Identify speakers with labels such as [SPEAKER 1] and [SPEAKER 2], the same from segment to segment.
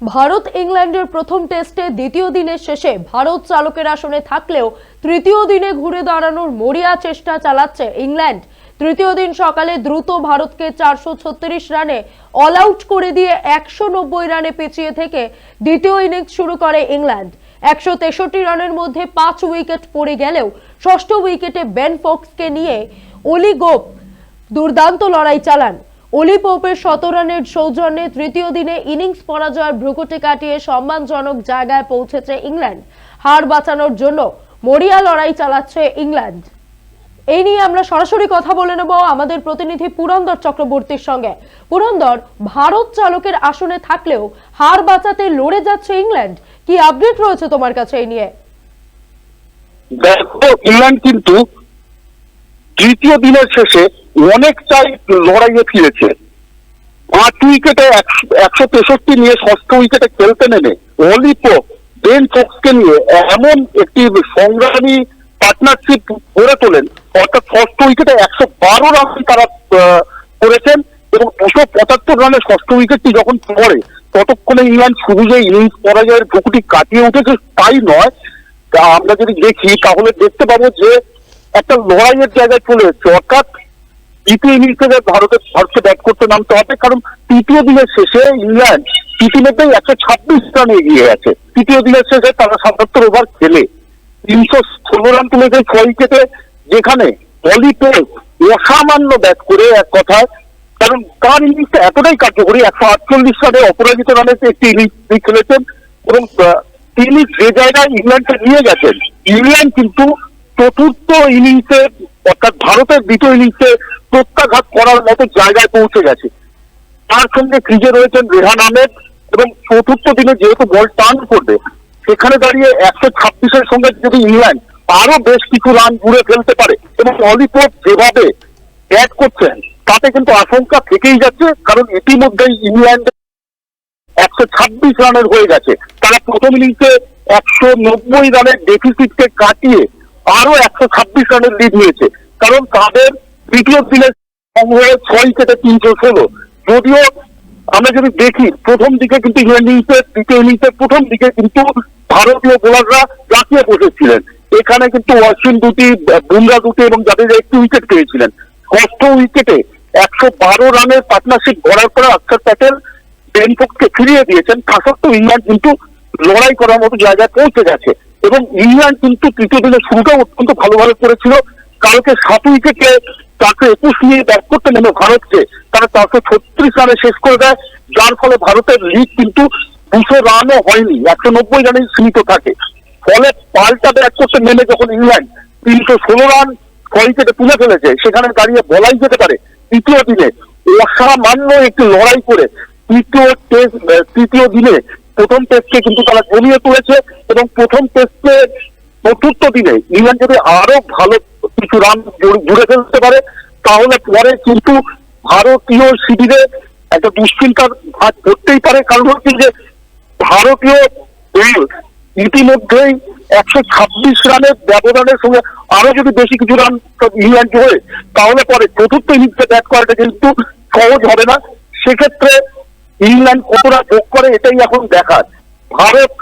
[SPEAKER 1] ভারত ইংল্যান্ডের প্রথম টেস্টে দ্বিতীয় দিনের শেষে ভারত চালকের আসনে থাকলেও তৃতীয় দিনে ঘুরে দাঁড়ানোর মরিয়া চেষ্টা চালাচ্ছে ইংল্যান্ড। তৃতীয় দিন সকালে দ্রুত ভারতকে চারশো ছত্রিশ রানে অল আউট করে দিয়ে একশো নব্বই রানে পিছিয়ে থেকে দ্বিতীয় ইনিংস শুরু করে ইংল্যান্ড। একশো তেষট্টি রানের মধ্যে পাঁচ উইকেট পড়ে গেলেও ষষ্ঠ উইকেটে বেন ফক্সকে নিয়ে অলি গোপ দুর্দান্ত লড়াই চালান। অলি পোপের শত রানের সৌজন্যে তৃতীয় দিনে ইনিংস পরাজয়ের ভ্রুকুটি কাটিয়ে সম্মানজনক জায়গায় পৌঁছেছে ইংল্যান্ড। হার বাঁচানোর জন্য মরিয়া লড়াই চালাচ্ছে ইংল্যান্ড। এই নিয়ে আমরা সরাসরি কথা বলে নেব আমাদের প্রতিনিধি পুরন্দর চক্রবর্তীর সঙ্গে। পুরন্দর, ভারত চালকের আসনে থাকলেও হার বাঁচাতে লড়ে যাচ্ছে ইংল্যান্ড। কি আপডেট রয়েছে তোমার কাছে এই নিয়ে?
[SPEAKER 2] দেখো, ইংল্যান্ড কিন্তু তৃতীয় দিনের শেষে অনেকটাই লড়াইয়ে ফিরেছে। পাঁচ উইকেটে একশো তেষট্টি নিয়ে ষষ্ঠ উইকেটে খেলতে নেমে অলিপো বেন ফক্সকে নিয়ে এমন একটি সংগ্রামী পার্টনারশিপ গড়ে তোলেন। অর্থাৎ ষষ্ঠ উইকেটে একশো বারো রান তারা করেছেন এবং দুশো পঁচাত্তর রানের ষষ্ঠ উইকেটটি যখন পড়ে, ততক্ষণে ইংল্যান্ড শুধু যে ইনিংস পরাজয়ের ভুকুটি কাটিয়ে উঠেছে। তাই নয় আমরা যদি দেখি, তাহলে দেখতে পাবো যে একটা লড়াইয়ের জায়গায় চলে এসছে। অর্থাৎ দ্বিতীয় ইনিংসে ভারতের ভারতকে ব্যাট করতে নামতে হবে, কারণ তৃতীয় দিনের শেষে ইংল্যান্ড ইতিমধ্যেই একশো ছাব্বিশ রানে এগিয়ে আছে তৃতীয় দিনের শেষে তারা সাতাত্তর ওভার খেলে। তিনশো ষোলো রান তুলেছে ছয় উইকেটে যেখানে অলি পেস অসামান্য ব্যাট করে এক কথায়। কারণ তার ইনিংসটা এতটাই কার্যকরী, একশো আটচল্লিশ রানে অপরাজিত রানে একটি ইনিংস খেলেছেন। এবং তিনি যে জায়গায় ইংল্যান্ডকে নিয়ে গেছেন, ইংল্যান্ড কিন্তু চতুর্থ ইনিংসে, অর্থাৎ ভারতের দ্বিতীয় ইনিংসে প্রত্যাঘাত করার মতো জায়গায় পৌঁছে গেছে। তার সঙ্গে ক্রিজে রয়েছেন রেহান আহমেদ এবং চতুর্থ দিনে যেহেতু বল টার্ন করবে, সেখানে দাঁড়িয়ে একশো ছাব্বিশের সঙ্গে যদি ইংল্যান্ড আরও বেশ কিছু রান জুড়ে ফেলতে পারে এবং অলিপোপ যেভাবে ব্যাট করছেন, তাতে কিন্তু আশঙ্কা থেকেই যাচ্ছে, কারণ ইতিমধ্যেই ইংল্যান্ড একশো ছাব্বিশ রানের হয়ে গেছে। তারা প্রথম ইনিংসে একশো নব্বই রানের ডেফিসিটকে কাটিয়ে আরও একশো ছাব্বিশ রানের লিড নিয়েছে কারণ তাদের দ্বিতীয় দিনের সংগ্রহে ছয় থেকে তিনশো ষোলো। যদিও আমরা যদি দেখি, প্রথম দিকে কিন্তু ইনিংসের দ্বিতীয় ইনিংসের প্রথম দিকে কিন্তু ভারতীয় বোলাররা জাঁকিয়ে বসেছিলেন এখানে কিন্তু অশ্বিন দুটি, বুমরা দুটি এবং যাদের একটি উইকেট পেয়েছিলেন। ষষ্ঠ উইকেটে একশো বারো রানের পার্টনারশিপ গড়ার পরে অক্ষর প্যাটেল বেনফোককে ফিরিয়ে দিয়েছেন। তা সত্ত্বেও ইংল্যান্ড কিন্তু লড়াই করার মতো জায়গায় পৌঁছে গেছে। এবং ইংল্যান্ড কিন্তু তৃতীয় দিনের শুরুটা অত্যন্ত ভালোভাবে করেছিল। কালকে সাত উইকেটে চারশো একুশ নিয়ে ব্যাট করতে নেমে ভারতকে। তারা চারশো ছত্রিশ রানে শেষ করে দেয়। যার ফলে ভারতের লিগ কিন্তু দুশো রানও হয়নি। একশো নব্বই রানে সীমিত থাকে। ফলে পাল্টা ব্যাট করতে নেমে যখন ইংল্যান্ড তিনশো ষোলো রান ছয় উইকেটে তুলে ফেলেছে, সেখানে দাঁড়িয়ে বলাই যেতে পারে তৃতীয় দিনে অসামান্য একটি লড়াই করে তৃতীয় টেস্ট তৃতীয় দিনে প্রথম টেস্টকে কিন্তু তারা জমিয়ে তুলেছে এবং প্রথম টেস্টে চতুর্থ দিনে ইংল্যান্ড যদি আরও ভালো কিছু রান জুড়ে ফেলতে পারে, তাহলে পরে কিন্তু ভারতীয় শিবিরে একটা দুশ্চিন্তার ভাগ ধরতেই পারে। কারণ হচ্ছে যে ভারতীয় ইতিমধ্যেই একশো ছাব্বিশ রানের ব্যবধানের সঙ্গে আরও যদি বেশি কিছু রান ইংল্যান্ড হয় তাহলে পরে চতুর্থ ইনিংসে ব্যাট করাটা কিন্তু সহজ হবে না। সেক্ষেত্রে ইংল্যান্ড কতটা যোগ করে এটাই এখন দেখার। ভারত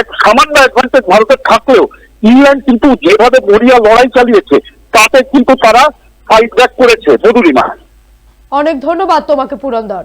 [SPEAKER 2] এক সামান্য অ্যাডভান্টেজ ভারতের থাকলেও ইংল্যান্ড কিন্তু যেভাবে মরিয়া লড়াই চালিয়েছে, তাতে কিন্তু তারা ফাইট ব্যাক করেছে। মধুরিমা
[SPEAKER 1] অনেক ধন্যবাদ তোমাকে পুরন্দর।